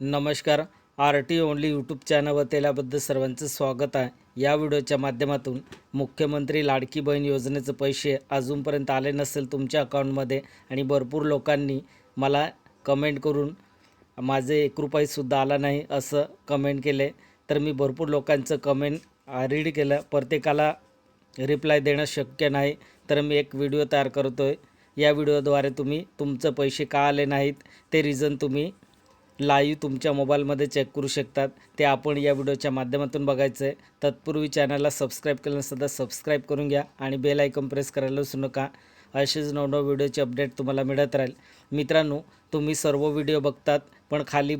नमस्कार R T only YouTube चॅनलवर त्याबद्दल सर्वांचं स्वागत आहे. या व्हिडिओच्या माध्यमातून मुख्यमंत्री लाडकी बहीण योजनेचे पैसे अजूनपर्यंत आले नसेल तुमच्या अकाउंटमध्ये आणि भरपूर लोकांनी मला कमेंट करून माझे एक रुपयासुद्धा आला नाही असं कमेंट केले. तर मी भरपूर लोकांचं कमेंट रीड केलं. प्रत्येकाला रिप्लाय देणं शक्य नाही. तर मी एक व्हिडिओ तयार करतो आहे या व्हिडिओद्वारे तुम्ही तुमचं पैसे का आले नाहीत? ते रिझन तुम्ही लाईव्ह तुमच्या मोबाईलमध्ये चेक करू शकतात. ते आपण या व्हिडिओच्या माध्यमातून बघायचं आहे तत्पूर्वी चॅनलला सबस्क्राईब केलं नसतं तर सबस्क्राईब करून घ्या आणि बेल आयकॉन प्रेस करायला विसरू नका. असेच नवनव व्हिडिओचे अपडेट तुम्हाला मिळत राहील. मित्रांनो तुम्ही सर्व व्हिडिओ बघतात पण खाली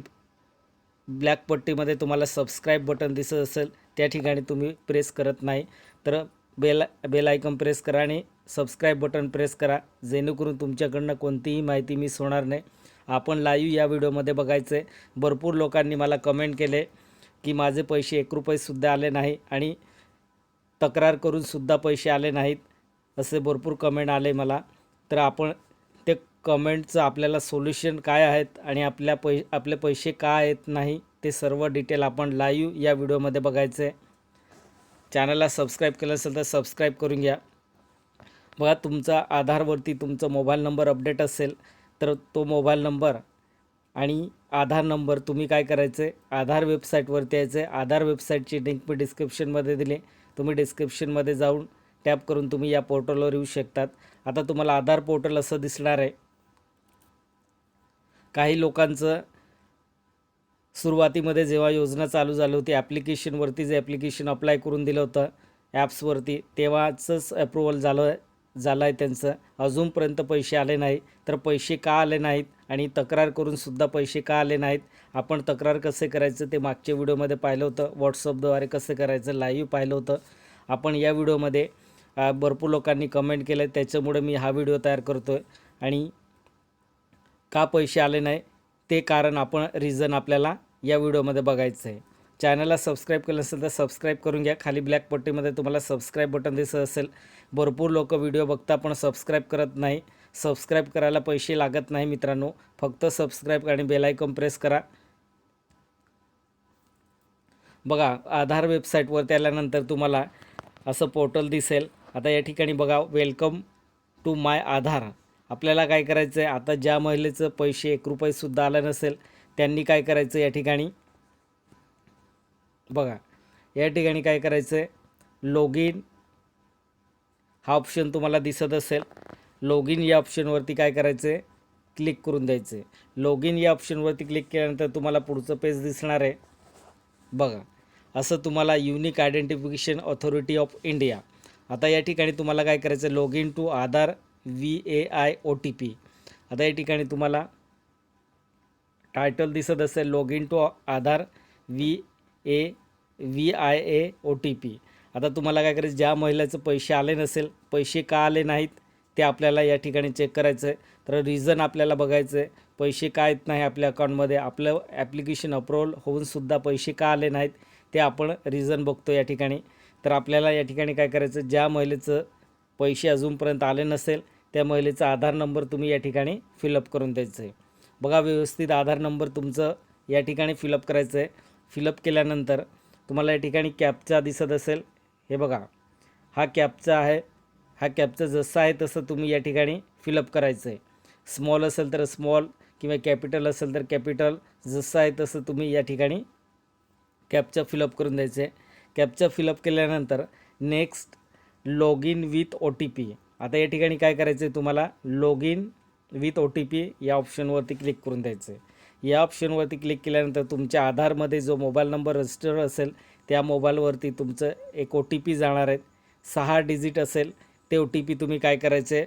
ब्लॅक पट्टीमध्ये तुम्हाला सबस्क्राईब बटन दिसत असेल त्या ठिकाणी तुम्ही प्रेस करत नाही. तर बेल बेल आयकॉन प्रेस करा आणि सबस्क्राईब बटन प्रेस करा. जेणेकरून तुमच्याकडनं कोणतीही माहिती मिस होणार नाही. आपण लाईव्ह या व्हिडिओमध्ये बघायचं. आहे भरपूर लोकांनी मला कमेंट केले की माझे पैसे एक रुपयेसुद्धा आले नाही आणि तक्रार करूनसुद्धा पैसे आले नाहीत. असे भरपूर कमेंट आले मला. तर आपण ते कमेंटचं आपल्याला सोल्युशन काय आहेत आणि आपल्या पै आपले पैसे का येत नाही ते सर्व डिटेल आपण लाईव्ह या व्हिडिओमध्ये बघायचं. आहे चॅनलला सबस्क्राईब केलं असेल तर सबस्क्राईब करून घ्या. बघा तुमचा आधारवरती तुमचा मोबाईल नंबर अपडेट असेल. तर तो मोबाईल नंबर आणि आधार नंबर तुम्ही काय करायचं आहे? आधार वेबसाईटवरती यायचं आहे. आधार वेबसाईटची लिंक मी डिस्क्रिप्शनमध्ये दिली. तुम्ही डिस्क्रिप्शनमध्ये जाऊन टॅप करून तुम्ही या पोर्टलवर येऊ शकतात. आता तुम्हाला आधार पोर्टल असं दिसणार आहे. काही लोकांचं सुरुवातीमध्ये जेव्हा योजना चालू झाली होती ॲप्लिकेशनवरती जे ॲप्लिकेशन अप्लाय करून दिलं होतं ॲप्सवरती तेव्हाचंच अप्रुव्हल झालं झालं आहे त्यांचं. अजूनपर्यंत पैसे आले नाही तर पैसे का आले नाहीत? आणि तक्रार करूनसुद्धा पैसे का आले नाहीत? आपण तक्रार कसे करायचं ते मागच्या व्हिडिओमध्ये पाहिलं होतं. व्हॉट्सअपद्वारे कसं करायचं लाईव्ह पाहिलं होतं. आपण या व्हिडिओमध्ये भरपूर लोकांनी कमेंट केलं त्याच्यामुळे मी हा व्हिडिओ तयार करतो आहे आणि का पैसे आले नाही ते कारण आपण रिझन आपल्याला या व्हिडिओमध्ये बघायचं आहे चॅनलला सबस्क्राईब केलं असेल तर सबस्क्राईब करून घ्या. खाली ब्लॅक पट्टीमध्ये तुम्हाला सबस्क्राईब बटन दिसत असेल. भरपूर लोक व्हिडिओ बघता पण सबस्क्राईब करत नाही. सबस्क्राईब करायला पैसे लागत नाही मित्रांनो. फक्त सबस्क्राईब आणि बेलायकॉन प्रेस करा. बघा आधार वेबसाईटवरती आल्यानंतर तुम्हाला असं पोर्टल दिसेल. आता या ठिकाणी बघा वेलकम टू माय आधार. आपल्याला काय करायचं आहे आता ज्या महिलेचं पैसे एक रुपयेसुद्धा आलं नसेल त्यांनी काय करायचं या ठिकाणी? बघा या ठिकाणी काय करायचं आहे लॉग इन हा ऑप्शन तुम्हाला दिसत असेल. लॉग इन या ऑप्शनवरती काय करायचं आहे क्लिक करून द्यायचं आहे लॉग इन या ऑप्शनवरती क्लिक केल्यानंतर तुम्हाला पुढचं पेज दिसणार आहे. बघा असं तुम्हाला unique identification authority of India आता या ठिकाणी तुम्हाला काय करायचं आहे log in to Aadhaar V A I O T P आता या ठिकाणी तुम्हाला टायटल दिसत असेल log in to Aadhaar V A V I A O T P आता तुम्हाला काय करायचं ज्या महिलेचं पैसे आले नसेल पैसे का आले नाहीत ते आपल्याला या ठिकाणी चेक करायचं आहे तर रिझन आपल्याला बघायचं आहे पैसे का येत नाही आपल्या अकाउंटमध्ये आपलं ॲप्लिकेशन अप्रुव्हल होऊनसुद्धा पैसे का आले नाहीत ते आपण रिझन बघतो या ठिकाणी. तर आपल्याला या ठिकाणी काय करायचं ज्या महिलेचं पैसे अजूनपर्यंत आले नसेल त्या महिलेचा आधार नंबर तुम्ही या ठिकाणी फिलअप करून द्यायचं आहे बघा व्यवस्थित आधार नंबर तुमचं या ठिकाणी फिलअप करायचं आहे फिलअप केल्यानंतर तुम्हाला या ठिकाणी कॅपचा दिसत असेल. हे बघा हा कॅपचा आहे. हा कॅपचा जसा आहे तसं तुम्ही या ठिकाणी फिलअप करायचं आहे स्मॉल असेल तर स्मॉल किंवा कॅपिटल असेल तर कॅपिटल जसं आहे तसं तुम्ही या ठिकाणी कॅपचा फिलअप करून द्यायचं आहे कॅपचा फिलअप केल्यानंतर next log in with O T P आता या ठिकाणी काय करायचं आहे तुम्हाला? Log in with O T P या ऑप्शनवरती क्लिक करून द्यायचं आहे या ऑप्शनवरती क्लिक केल्यानंतर तुमच्या आधारमध्ये जो मोबाईल नंबर रजिस्टर असेल त्या मोबाईलवरती तुमचं एक ओ टी पी जाणार आहेत सहा डिजिट असेल ते ओ टी पी तुम्ही काय करायचे आहे?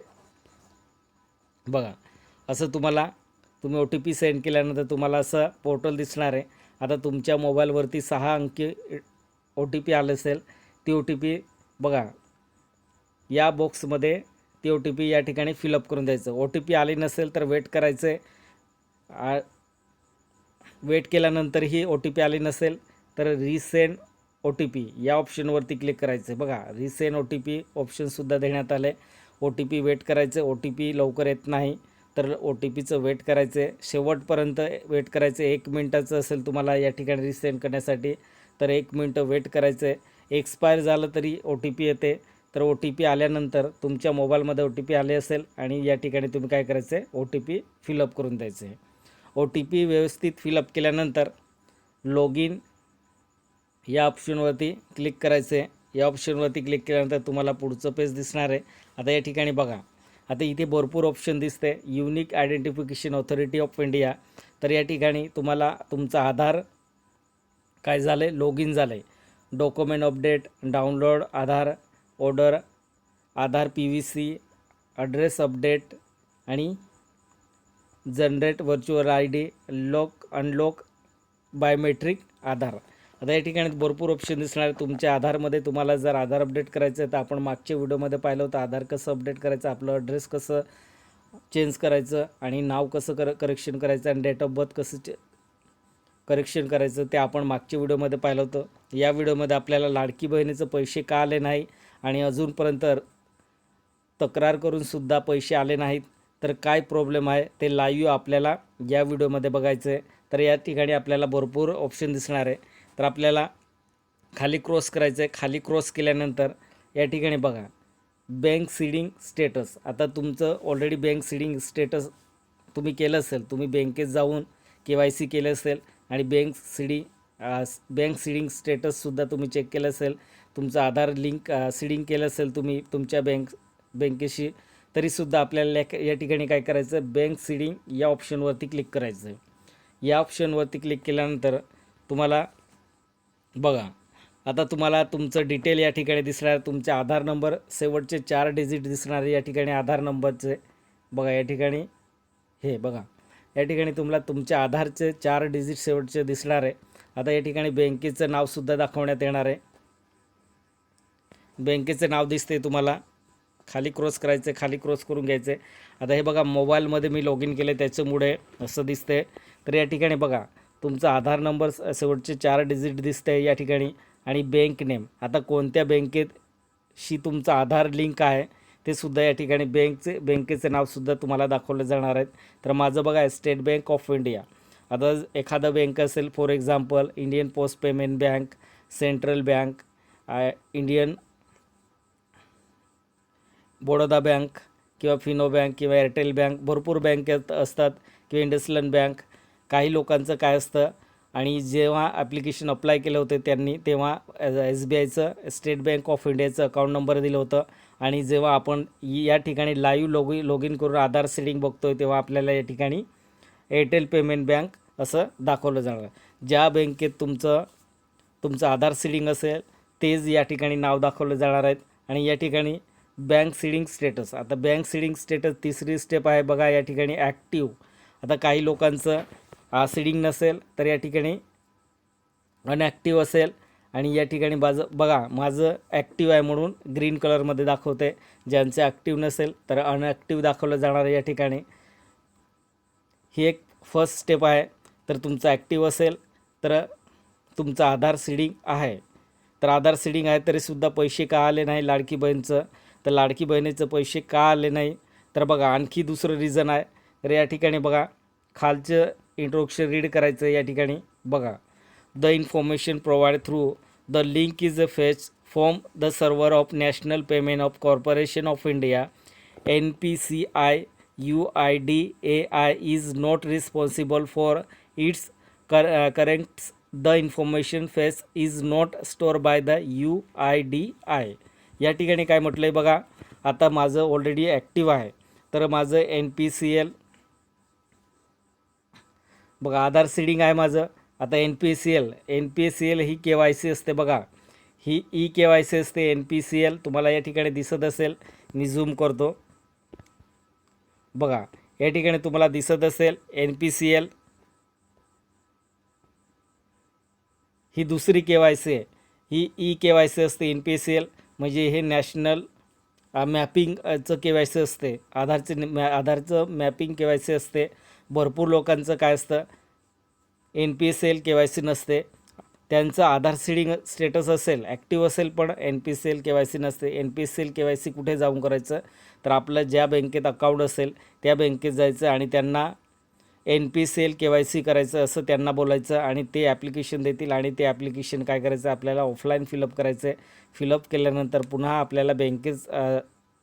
बघा असं तुम्हाला तुम्ही ओ टी पी सेंड केल्यानंतर तुम्हाला असं पोर्टल दिसणार आहे. आता तुमच्या मोबाईलवरती सहा अंकी ओ टी पी आलं असेल ती ओ टी पी बघा. या बॉक्समध्ये ती ओ टी पी या ठिकाणी फिलअप करून द्यायचं. ओ टी पी आली नसेल तर वेट करायचं आहे वेट केल्यानंतरही ओ टी पी आली नसेल तर रिसेंड ओ टी पी या ऑप्शनवरती क्लिक करायचं आहे बघा रिसेंड ओ टी पी ऑप्शनसुद्धा देण्यात आले ओ टी पी वेट करायचं ओ टी पी लवकर येत नाही तर ओ टी पीचं वेट करायचं आहे शेवटपर्यंत वेट करायचं आहे एक मिनटाचं असेल तुम्हाला या ठिकाणी रिसेंड करण्यासाठी तर एक मिनटं वेट करायचं आहे एक्सपायर झालं तरी ओ टी पी येते तर ओ टी पी आल्यानंतर तुमच्या मोबाईलमध्ये ओ टी पी आले असेल आणि या ठिकाणी तुम्ही काय करायचं आहे ओ टी पी फिलअप करून द्यायचं आहे ओ टी पी व्यवस्थित फिलअप केल्यानंतर लॉग इन या ऑप्शनवरती क्लिक करायचं आहे या ऑप्शनवरती क्लिक केल्यानंतर तुम्हाला पुढचं पेज दिसणार आहे. आता या ठिकाणी बघा. आता इथे भरपूर ऑप्शन दिसते. Unique identification authority of India तर या ठिकाणी तुम्हाला तुमचा आधार काय झालं आहे लॉग इन झालं आहे document update download Aadhaar order Aadhaar P V C address update आणि generate virtual I D lock unlock biometric Aadhaar. आता या ठिकाणी भरपूर ऑप्शन दिसणार आहे तुमच्या आधारमध्ये तुम्हाला जर आधार अपडेट करायचं आहे तर आपण मागच्या व्हिडिओमध्ये पाहिलं होतं आधार कसं अपडेट करायचं आपलं ॲड्रेस कसं चेंज करायचं आणि नाव कसं कर करेक्शन करायचं आणि डेट ऑफ बर्थ कसं चे करेक्शन करायचं ते आपण मागच्या व्हिडिओमध्ये पाहिलं होतं. या व्हिडिओमध्ये आपल्याला लाडकी बहिणीचं पैसे का आले नाही आणि अजूनपर्यंत तक्रार करूनसुद्धा पैसे आले नाहीत. तर काय प्रॉब्लेम आहे ते लाईव्ह आपल्याला या व्हिडिओमध्ये बघायचं आहे तर या ठिकाणी आपल्याला भरपूर ऑप्शन दिसणार आहे. तर आपल्याला खाली क्रॉस करायचं आहे खाली क्रॉस केल्यानंतर या ठिकाणी बघा. बँक सीडिंग स्टेटस आता तुमचं ऑलरेडी बँक सीडिंग स्टेटस तुम्ही केलं असेल तुम्ही बँकेत जाऊन के वाय सी केलं असेल आणि बँक सीडिंग बँक सीडिंग स्टेटससुद्धा तुम्ही चेक केलं असेल. तुमचं आधार लिंक सीडिंग केलं असेल तुम्ही तुमच्या बँक बँकेशी तरीसुद्धा आपल्याला या- या ठिकाणी काय करायचं? बँक सीडिंग या ऑप्शनवरती क्लिक करायचं. आहे या ऑप्शनवरती क्लिक केल्यानंतर तुम्हाला बघा आता तुम्हाला तुमचं डिटेल या ठिकाणी दिसणार तुमचे आधार नंबर शेवटचे चार डिजिट दिसणार आहे. या ठिकाणी आधार नंबरचे बघा या ठिकाणी हे बघा. या ठिकाणी तुम्हाला तुमच्या आधारचे चार डिजिट शेवटचे दिसणार आहे. आता या ठिकाणी बँकेचं नावसुद्धा दाखवण्यात येणार आहे. बँकेचं नाव दिसते तुम्हाला. खाली क्रॉस करायचं आहे खाली क्रॉस करून घ्यायचं. आहे आता हे बघा मोबाईलमध्ये मी लॉग इन केलं त्याच्यामुळे असं दिसते तर या ठिकाणी बघा तुमचा आधार नंबर शेवटचे चार डिजिट दिसते या ठिकाणी. आणि बँक नेम आता कोणत्या बँकेत शी तुमचं आधार लिंक आहे ते सुद्धा या ठिकाणी बँकचे बँकेचं नावसुद्धा तुम्हाला दाखवलं जाणार आहेत तर माझं बघा स्टेट बँक ऑफ इंडिया आता एखादं बँक असेल for example Indian post payment bank central bank Indian Baroda bank किंवा फिनो बँक किंवा एअरटेल बँक भरपूर बँकेत असतात किंवा इंडसलंड बँक काही लोकांचं काय असतं आणि जेव्हा ॲप्लिकेशन अप्लाय केलं होतं त्यांनी तेव्हा एस बी आयचं स्टेट बँक ऑफ इंडियाचं अकाउंट नंबर दिलं होतं. आणि जेव्हा आपण या ठिकाणी लाईव्ह लॉग लॉग इन करून आधार सेटिंग बघतोय तेव्हा आपल्याला या ठिकाणी एअरटेल पेमेंट बँक असं दाखवलं जाणार. ज्या बँकेत तुमचं तुमचं आधार सीडिंग असेल तेच या ठिकाणी नाव दाखवलं जाणार आहेत. आणि या ठिकाणी बँक सीडिंग स्टेटस आता बँक सीडिंग स्टेटस तिसरी स्टेप आहे बघा या ठिकाणी ॲक्टिव आता काही लोकांचं सीडिंग नसेल तर या ठिकाणी अनॲक्टिव्ह असेल. आणि या ठिकाणी माझं बघा माझं ॲक्टिव्ह आहे म्हणून ग्रीन कलरमध्ये दाखवते. ज्यांचं ॲक्टिव्ह नसेल तर अनॲक्टिव्ह दाखवलं जाणार आहे या ठिकाणी. ही एक फर्स्ट स्टेप आहे. तर तुमचं ॲक्टिव्ह असेल तर तुमचं आधार सीडिंग आहे. तर आधार सीडिंग आहे तरीसुद्धा पैसे का आले नाही लाडकी बहीणचं? तर लाडकी बहिणीचं पैसे का आले नाही? तर बघा आणखी दुसरं रिझन आहे. तर या ठिकाणी बघा खालचं इंट्रोडक्शन रीड करायचं या ठिकाणी. बघा the information provide through the link is a fetch form the server of national payment of corporation of India N P C I U I D A I is not responsible for its कर current the information face is not store by the U I D A I ठिकाणी काय म्हटलं आहे बघा आता माझं already active आहे. तर माझं एन पी सी एल बघा आधार सीडिंग आहे माझं. आता N P C L N P C L ही के वाय सी असते बघा. ही ई के वाय सी असते एन पी सी एल तुम्हाला या ठिकाणी दिसत असेल. मी झूम करतो. बघा या ठिकाणी तुम्हाला दिसत असेल एन पी सी एल ही दुसरी के वाय सी आहे. ही ई के वाय सी असते एन पी सी एल म्हणजे हे नॅशनल मॅपिंगचं के वाय सी असते. आधारचे मॅ आधारचं मॅपिंग के वाय सी असते. भरपूर लोकांचं काय असतं? N P S L K Y C नसते. त्यांचं आधार सीडिंग स्टेटस असेल ॲक्टिव्ह असेल पण N P C L K Y C नसते. N P C L K Y C कुठे जाऊन करायचं? तर आपलं ज्या बँकेत अकाउंट असेल त्या बँकेत जायचं आणि त्यांना N P C L K Y C करायचं असं त्यांना बोलायचं आणि ते ॲप्लिकेशन देतील आणि ते ॲप्लिकेशन काय करायचं आपल्याला ऑफलाईन फिलअप करायचं आहे फिलअप केल्यानंतर पुन्हा आपल्याला बँकेत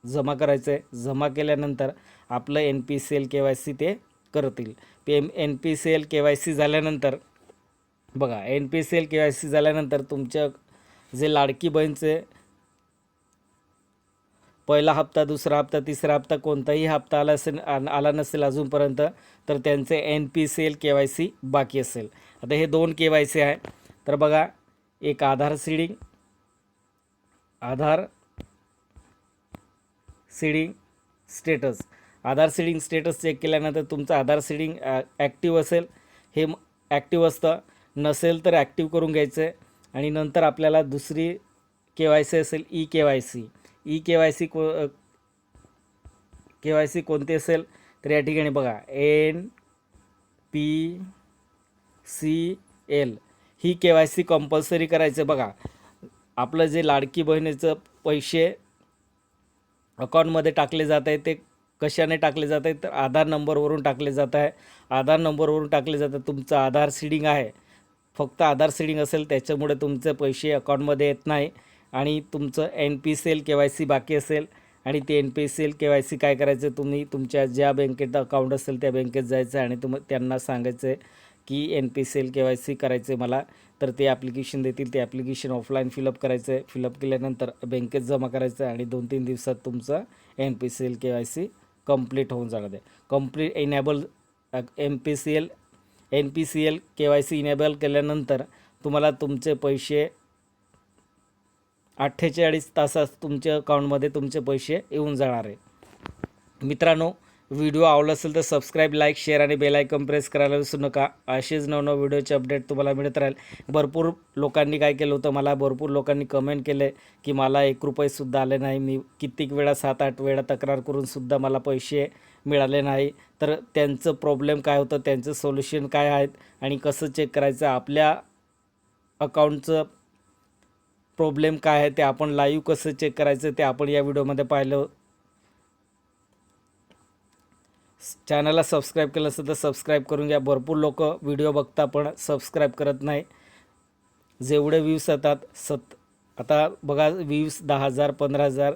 जमा करायचं आहे जमा केल्यानंतर आपलं N P C L K Y C ते करतील. पे N P C L K Y C झाल्यानंतर बघा N P C L K Y C झाल्यानंतर तुमच्या जे लाडकी बहीणचे पहिला हप्ता दुसरा हप्ता तिसरा हप्ता कोणताही हप्ता आला असेल आ- आला नसेल अजूनपर्यंत तर त्यांचे N P C L K Y C बाकी असेल. आता हे दोन के वाय सी आहे. तर बघा एक Aadhaar seeding Aadhaar seeding status Aadhaar seeding status check केल्यानंतर तुमचं आधार सीडिंग ॲक्टिव्ह असेल. हे ॲक्टिव्ह असतं. नसेल तर ॲक्टिव्ह करून घ्यायचं. आहे आणि नंतर आपल्याला दुसरी के वाय सी असेल E K Y C E K Y C को के वाय सी कोणती असेल तर या ठिकाणी बघा एन पी सी एल ही के वाय सी कंपल्सरी करायचं बघा. आपलं जे लाडकी बहिणीचं पैसे अकाउंटमध्ये टाकले जात आहे ते कशाने टाकले जात आहे तर आधार नंबरवरून टाकले जात आहे. आधार नंबरवरून टाकले जातं तुमचं आधार सीडिंग आहे. फक्त आधार सीडिंग असेल त्याच्यामुळे तुमचे पैसे अकाउंटमध्ये येत नाही. आणि तुमचं N P C L K Y C बाकी असेल आणि ते N P C L K Y C काय करायचं तुम्ही तुमच्या ज्या बँकेत अकाउंट असेल त्या बँकेत जायचं आणि तुम त्यांना सांगायचं आहे की N P C L K Y C करायचं आहे मला तर ते ॲप्लिकेशन देतील ते ॲप्लिकेशन ऑफलाईन फिलअप करायचं आहे फिलअप केल्यानंतर बँकेत जमा करायचं आहे आणि दोन तीन दिवसात तुमचं N P C L K Y C complete होऊन जाणार आहे. Complete enable M P C L N P C L K Y C enable केल्यानंतर तुम्हाला तुमचे पैसे अठ्ठेचाळीस तासात तुमच्या अकाउंटमध्ये तुमचे पैसे येऊन जाणार आहे. मित्रांनो व्हिडिओ आवडला असेल तर सबस्क्राईब लाईक शेअर आणि बेल आयकॉन प्रेस करायला विसरू नका. असेच नवनव व्हिडिओचे अपडेट तुम्हाला मिळत राहील. भरपूर लोकांनी काय केलं होतं मला? भरपूर लोकांनी कमेंट केले की मला एक रुपयेसुद्धा आले नाही. मी कित्येक वेळा सात आठ वेळा तक्रार करूनसुद्धा मला पैसे मिळाले नाही. तर त्यांचं प्रॉब्लेम काय होतं? त्यांचं सोल्युशन काय आहेत? आणि कसं चेक करायचं? आपल्या अकाउंटचं प्रॉब्लेम काय आहे ते आपण लाईव्ह कसं चेक करायचं ते आपण या व्हिडिओमध्ये पाहिलं. चॅनलला सबस्क्राईब केलं असेल तर सबस्क्राईब करून घ्या. भरपूर लोक व्हिडिओ बघता पण सबस्क्राईब करत नाही. जेवढे व्ह्यूज येतात सत आता बघा व्ह्यूज दहा हजार पंधरा हजार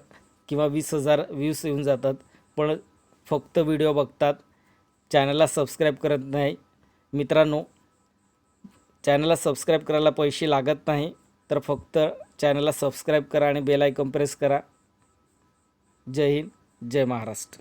किंवा वीस हजार व्ह्यूज येऊन जातात. पण फक्त व्हिडिओ बघतात. चॅनलला सबस्क्राईब करत नाही. मित्रांनो चॅनलला सबस्क्राईब करायला पैसे लागत नाही. तर फक्त चॅनलला सबस्क्राईब करा आणि बेल आयकॉन प्रेस करा. जय हिंद जय महाराष्ट्र.